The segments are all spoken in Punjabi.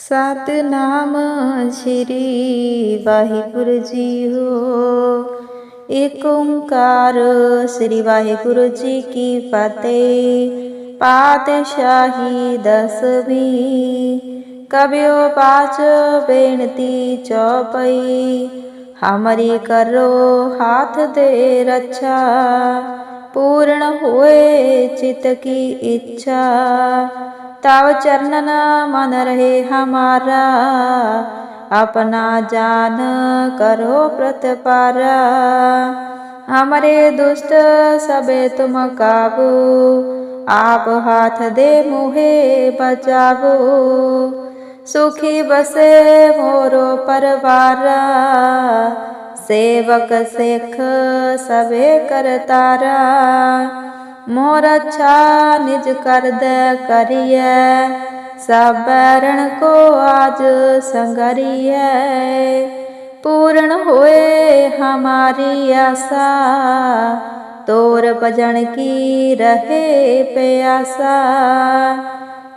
ਸਤਨਾਮ ਸ੍ਰੀ ਵਾਹਿਗੁਰੂ ਜੀਓ ਏਕ ਓੰਕਾਰ ਸ੍ਰੀ ਵਾਹਿਗੁਰੂ ਜੀ ਕੀ ਫਤਿਹ। ਪਾਤਸ਼ਾਹੀ ਦਸਵੀਂ ਕਬਿਓ ਪਾਚ ਬੇਨਤੀ ਚੌਪਈ, ਹਮਰੀ ਕਰੋ ਹਾਥ ਦੇ ਰੱਛਾ। ਪੂਰਨ ਹੋਏ ਚਿਤ ਕੀ ਇੱਛਾ। ਤਵ ਚਰਨਨ ਮਨ ਰਹੇ ਹਮਾਰਾ, ਆਪਣਾ ਜਾਨ ਕਰੋ ਪ੍ਰਤਪਾਰਾ ਹਮਰੇ ਦੁਸ਼ਟ ਸਬੇ ਤੁਮ ਕਾਬੂ, ਆਪ ਹਾਥ ਦੇ ਮੋਹੇ ਬਚਾਵੋ। ਸੁਖੀ ਬਸੇ ਮੋਰੋ ਪਰਵਾਰਾ, ਸੇਵਕ ਸਿਖ ਸਵੇ ਕਰਤਾਰਾ। ਮੋਰ ਅੱਛਾ ਨਿਜ ਕਰਦੈ ਕਰੀਐ ਸਾਬਰਣ ਕੋ ਆਜ ਸੰਗਰੀਐ। ਪੂਰਨ ਹੋਏ ਹਮਾਰੀ ਆਸਾ, ਤੋਰ ਭਜਨ ਕੀ ਰਹੇ ਪਿਆਸਾ।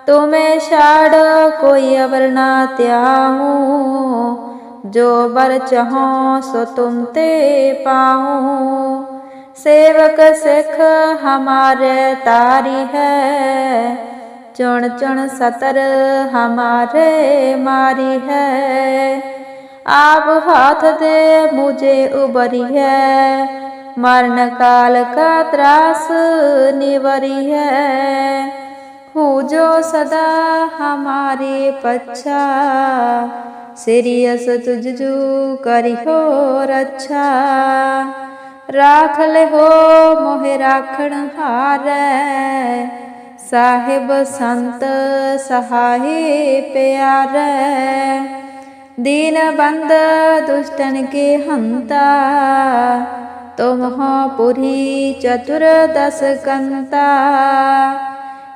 ਤੁਮੇ ਛਾੜ ਕੋਈ ਅਵਰ ਨਾ ਤਿਆਹੂ ਜੋ ਬਰ ਚਹੋ ਸੋ ਤੁਮ ਤੇ ਪਾਉ। ਸੇਵਕ ਸਿਖ ਹਮਾਰੇ ਤਾਰੀ ਹੈ। ਚੁਣ ਚੁਣ ਸਤਰ ਹਮਾਰੇ ਮਾਰੀ ਹੈ। ਆਪ ਹਾਥ ਦੇ ਮੁਝੇ ਉਬਰੀ ਹੈ। ਮਰਨ ਕਾਲ ਕਾ ਤਰਾਸ ਨਿਵਰੀ ਹੈ। ਹੋ ਜੋ ਸਦਾ ਹਮਾਰੇ ਪੱਛਾ ਸਿਰਿਅਸ ਤੁਝ ਜੂ ਕਰਿਓ ਰੱਛਾ। ਰਾਖ ਲਿਓ ਮੋਹਿ ਰਾਖਣ ਹਾਰੈ। ਸਾਹਿਬ ਸੰਤ ਸਹਾਈ ਪਿਆਰੈ। ਦੀਨ ਬੰਦ ਦੁਸ਼ਟਨ ਕੇ ਹੰਤਾ। ਤੁਮ ਹੋ ਪੁਰੀ ਚਤੁਰ ਦਸ ਕੰਤਾ।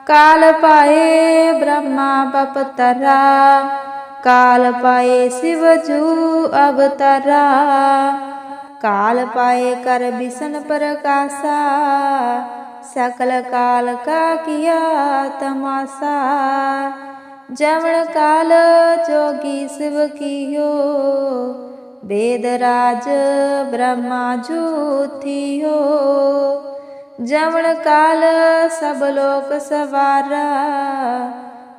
ਕਾਲ ਪਾਏ ਬ੍ਰਹਮਾ ਬਪਤਰਾ। ਕਾਲ ਪਾਏ ਸਿਵ ਜੂ ਅਵਤਰਾ। ਕਾਲ ਪਾਏ ਕਰ ਬਿਸਨ ਪ੍ਰਕਾਸ਼ਾ, ਸਕਲ ਕਾਲ ਕਾ ਕੀਆ ਤਮਾਸਾ। ਜਵਣ ਕਾਲ ਜੋਗੀ ਸਿਵ ਕੀਓ, ਵੇਦ ਰਾਜ ਬ੍ਰਹਮਾ ਜੂਥਿਓ। ਜਵਣ ਕਾਲ ਸਭ ਲੋਕ ਸਵਾਰਾ,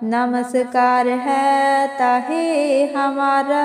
ਨਮਸਕਾਰ ਹੈ ਤਾਹੇ ਹਮਾਰਾ।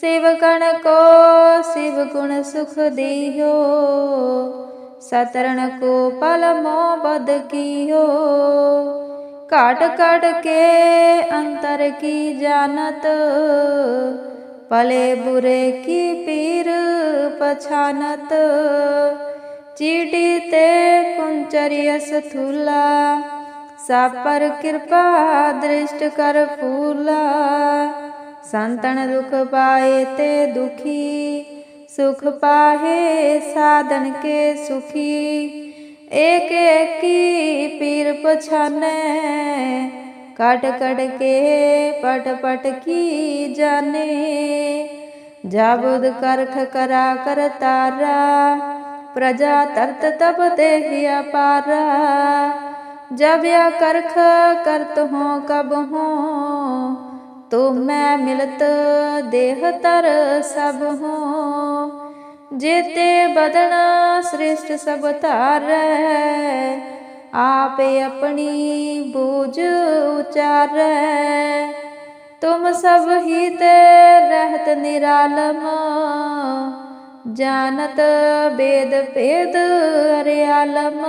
ਸਿਵਕਣ ਕੋ, ਸਿਵ ਗੁਣ ਸੁਖ ਦੇਹੋ ਸਤਰਣ ਕੋ ਪਲ ਮੋ ਬਦ ਕੀਓ। ਘਟ ਘਟ ਕੇ ਅੰਤਰ ਕੀ ਜਾਣਤ। ਭਲੇ ਬੁਰੇ ਕੀ ਪੀਰ ਪਛਾਨਤ। ਚੀਟੀ ਤੇ ਕੁੰਚਰੀਅ ਸਥੂਲਾ ਸਾਪਰ ਕਿਰਪਾ ਦ੍ਰਿਸ਼ਟ ਕਰ ਫੂਲਾ। ਸੰਤਨ ਦੁਖ ਪਾਏ ਤੇ ਦੁਖੀ, ਸੁਖ ਪਾਹੇ ਸਾਧਨ ਕੇ ਸੁਖੀ। ਏਕ ਏਕੀ ਪੀਰ ਪਛਾਨੈ, ਕਟ ਕਟ ਕੇ ਪਟ ਪਟ ਕੀ ਜਾਣੇ। ਜਾਬੁਦ ਕਰਖ ਕਰਾ ਕਰ ਤਾਰਾ, ਪ੍ਰਜਾ ਤਰਤ ਤਬ ਦੇਹਿ ਅਪਾਰਾ ਜਬ ਯਾ ਕਰਖ ਕਰਤ ਹੋ ਕਬ ਹੋ तो मैं मिलत देह तर सब हूँ जेते बदन श्रेष्ठ सब तार आप अपनी बूझ उचार तुम सब ही ते रहत निरालम जानत वेद भेद अरियालम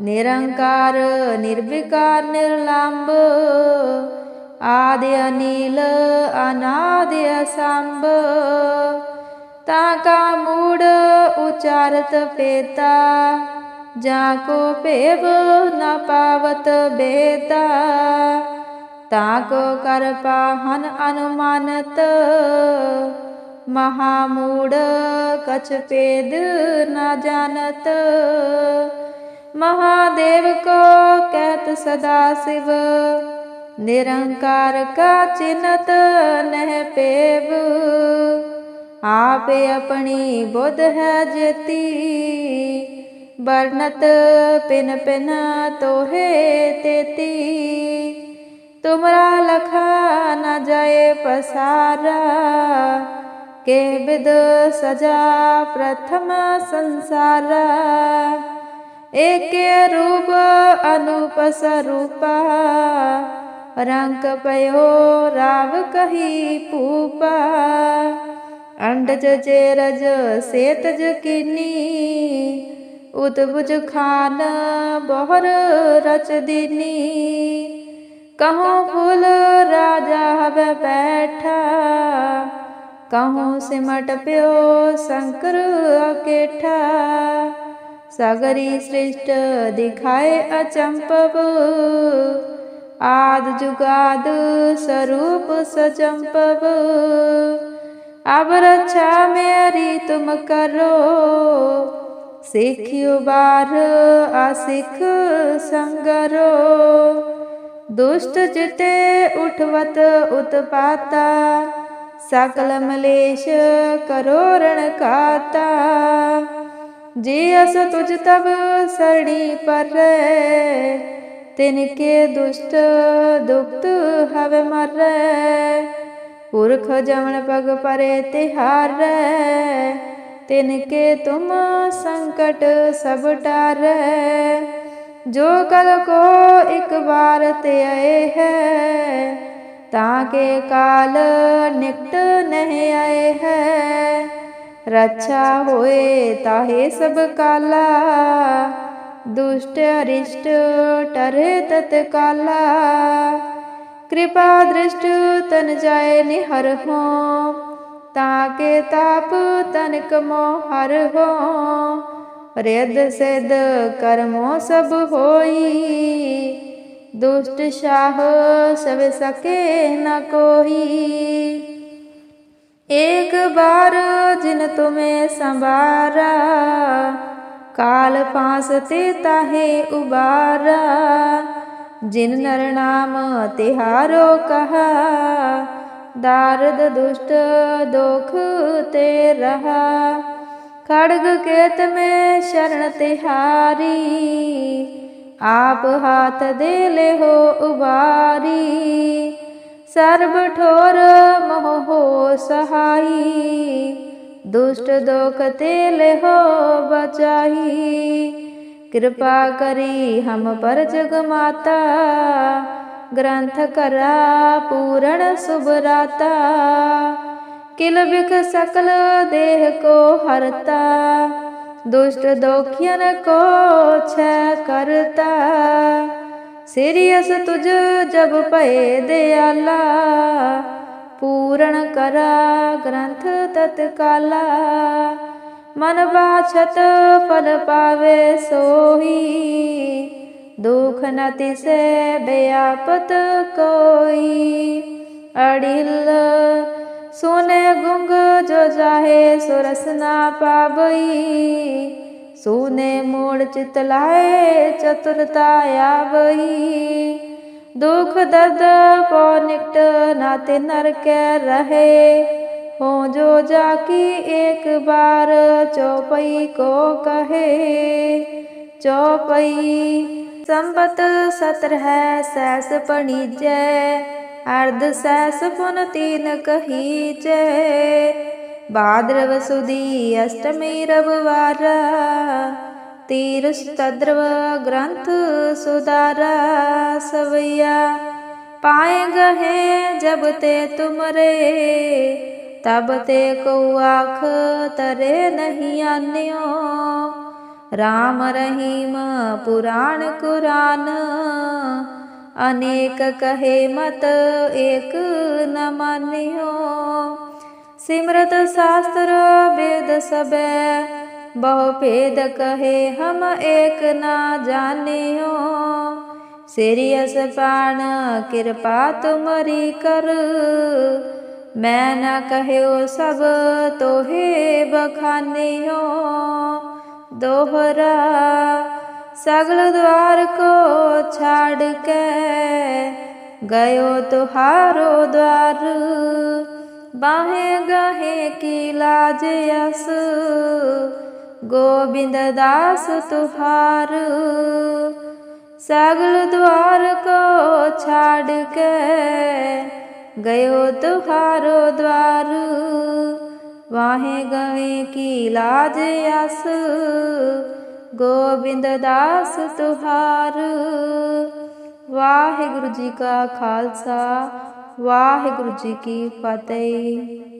निरंकार निर्विकार निर्लांब ਆਦਿ ਅਨੀਲ, ਅਨਾਦਿ ਅਸੰਭ। ਤਾ ਕਾ ਮੂੜ ਉਚਾਰਤ ਪੇਤਾ, ਜਾਂ ਕੋ ਭੇਵ ਨ ਪਾਵਤ ਬੇਤਾ। ਤਾ ਕੋ ਕਰ ਪਾਹਨ ਅਨੁਮਾਨਤ, ਮਹਾ ਮੂੜ ਕਛ ਪੇਦ ਨ ਜਾਣਤ। ਮਹਾਦੇਵ ਕੋ ਕਹਿਤ ਸਦਾ ਸਿਵ निरंकार का चिन्हत नह पेब आपे अपनी बुध है जेती बरनत पिन पिन तोहे तेती तुमरा लखा न जाए पसारा के विद सजा प्रथम संसारा एक रूप अनूप स्वरूपा रंग पयो राव कही पूपा अंडज जेरज सेतज किनी उतबुज खान बहर रच दिनी कहूँ फूल राजा हवे बैठा कहूँ सिमट प्यो शंकर अकेठा सागरी श्रेष्ठ दिखाए अचंपव आद जुगाद स्वरूप सचंपव अब रक्षा मेरी तुम करो सिखियो बार आसिख संगरो दुष्ट जिते उठवत उत्पाता सकल मलेश करो रण काता जे अस तुझ तब सरणी पर ਤਿਨਕੇ ਦੁਸ਼ਟ ਦੁਖਤ ਹਵੇ ਮਰੈ। ਪੁਰਖ ਜਮਨ ਪਗ ਪਰੇ ਤਿਹਾਰੈ ਤਿਨਕੇ ਤੁਮ ਸੰਕਟ ਸਭ ਟਾਰੈ। ਜੋ ਕਲ ਕੋ ਇੱਕ ਵਾਰ ਤੇ ਆਏ ਹੈ, ਤਾਂ ਕੇ ਕਾਲ ਨਿਕਟ ਨਹੀਂ ਆਏ ਹੈ। ਰੱਛਾ ਹੋਏ ਤਾਹੇ ਸਭ ਕਾਲਾ सब काला दुष्ट अरिष्ट टरे तत्काला कृपा दृष्ट तन जाए निहर हो ताके ताप तनिक मोहर हो रेद सेद कर्मो सब होई दुष्ट शाह सब सके न कोई एक बार जिन तुम्हें ਕਾਲ ਪਾਸ ਤੇ ਤਾਹੇ ਉਬਾਰਾ, ਜਿਨ ਨਰ ਨਾਮ ਤਿਹਾਰੋ ਕਹਾ, ਦਾਰਦ ਦੁਸ਼ਟ ਦੁਖ ਤੇ ਰਹਾ। ਖੜਗ ਕੇਤ ਮੈਂ ਸ਼ਰਨ ਤਿਹਾਰੀ, ਆਪ ਹਾਥ ਦੇ ਲੈ ਹੋ ਉਬਾਰੀ। ਸਰਬ ਠੋਰ ਮੋਹ ਹੋ ਸਹਾਈ दुष्ट दोख तेले हो बचाई कृपा करी हम पर जग माता ग्रंथ करा पूरण सुबराता किल बिख सकल देह को हरता दुष्ट दोखियन को छ करता सीरियस तुझ जब पए दयाला ਪੂਰਨ ਕਰਾ, ਗ੍ਰੰਥ ਤਤਕਾਲਾ। ਮਨ ਬਾਛਤ ਫਲ ਪਾਵੇ ਸੋਹੀ, ਦੁਖ ਨ ਤਿਸੇ ਬਿਆਪਤ ਕੋਈ। ਅੜਿਲ ਸੋਨੇ ਗੁੰਗ ਜੋ ਜਾਹੇ, ਸੁਰਸ ਨਾ ਪਾਵਈ। ਸੋਨੇ ਮੋੜ ਚਿਤ ਲਾਏ ਚਤੁਰਤਾ ਆਵਈ। ਦੁਖ ਦਰਦ ਪਉ ਨਿਕਟ ਨਾਤੇ ਨਰ ਕੈ ਰਹੇ। ਹੋ ਜੋ ਜਾ ਕੀ ਇੱਕ ਬਾਰ ਚੌਪਈ ਕੋ ਕਹੇ। ਚੌਪਈ ਸੰਬਤ ਸਤਰ ਹੈ, ਸੈਸ ਪਣੀਜੈ। ਅਰਧ ਸੈਸ ਪੁਨ ਤੀਨ ਕਹੀਜੈ। ਬਾਦਰਵ ਸੁਦੀ ਅਸ਼ਟਮੀ ਰਵਵਾਰਾ तीरस्तद्रव ग्रंथ सुधारा सवैया पाए गहे जब ते तुमरे तब ते को आख तरे नहीं आन्यो राम रहीम पुराण कुरान अनेक कहे मत एक न मान्यो सिमरत शास्त्र वेद सबे बहु भेद कहे हम एक ना जानियो ਸੇਰੀ ਅਸਪਾਨ ਕਿਰਪਾ ਤੁਮਰੀ ਕਰ ਮੈਂ ਨਾ ਕਹਿਓ ਸਭ ਤੋਹੇ ਬਖਾਨਿਓ ਦੋਹਰਾ ਸਗਲ ਦਵਾਰ ਕੋ ਛਾੜ ਕੇ ਗਇਓ ਤੁਹਾਰੋ ਦਵਾਰ ਬਾਹੇ ਗਹੇ ਕੀ ਲਾਜ ਅਸ ਗੋਬਿੰਦ ਦਾਸ ਤੁਹਾਰ, ਸਗਲ ਦਵਾਰ ਕੋ ਛਾੜ ਕੇ ਗਇਓ ਤੁਹਾਰੋ ਦਵਾਰ। ਵਾਹੇ ਗਵੇ ਕੀ ਲਾਜ ਅਸ, ਗੋਬਿੰਦ ਦਾਸ ਤੁਹਾਰ। ਵਾਹਿਗੁਰੂ ਜੀ ਕਾ ਖਾਲਸਾ, ਵਾਹਿਗੁਰੂ ਜੀ ਕੀ ਫਤਿਹ।